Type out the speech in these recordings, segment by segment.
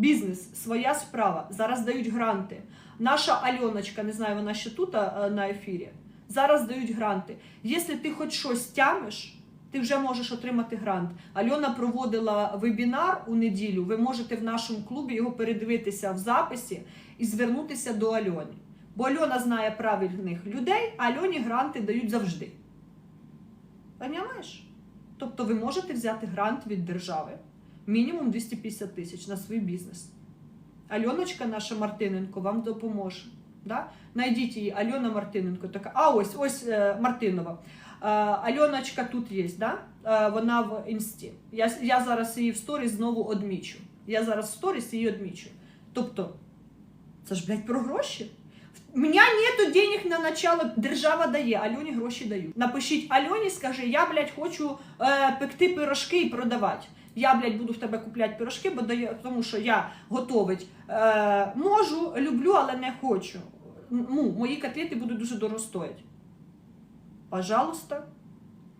бізнес, своя справа. Зараз дають гранти. Наша Альоночка, не знаю, вона ще тут на ефірі. Зараз дають гранти. Якщо ти хоч щось тямиш, ти вже можеш отримати грант. Альона проводила вебінар у неділю. Ви можете в нашому клубі його передивитися в записі і звернутися до Альони. Бо Альона знає правильних людей, а Альоні гранти дають завжди. Понімаєш? Тобто ви можете взяти грант від держави мінімум 250 тисяч на свій бізнес. Альоночка наша Мартиненко вам допоможе. Да? Найдіть її, Альона Мартиненко. Така, а ось ось е, Мартинова. Е, Альоночка тут є, да? е, вона в інсті. Я, я зараз її в сторіс знову одмічу. Я зараз в сторіс її одмічу. Тобто, це ж, блядь, про гроші. У мене нету денег на начало, держава дає, Альоні гроші дають. Напишіть Альоні, скажи, я, блядь, хочу е, пекти пирожки і продавати. Я, блядь, буду в тебе купляти пирожки, бо даю, тому що я готовить е, можу, люблю, але не хочу. Ну, мої котлети будуть дуже дорого стоять. Пожалуйста.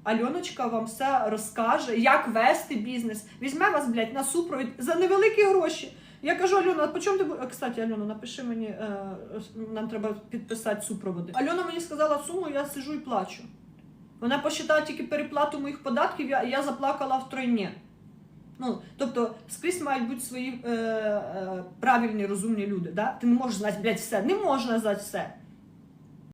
Альоночка вам все розкаже, як вести бізнес. Візьме вас, блядь, на супровід за невеликі гроші. Я кажу, Альона, по чому ти бу- А, Кстати, Альона, напиши мені, е, нам треба підписати супроводи. Альона мені сказала суму, я сижу і плачу. Вона посчитала тільки переплату моїх податків, я, я заплакала втройні. Ну, тобто, скрізь мають бути свої е, е, правильні, розумні люди. Да? Ти не можеш знати, блядь, все. Не можна знати все.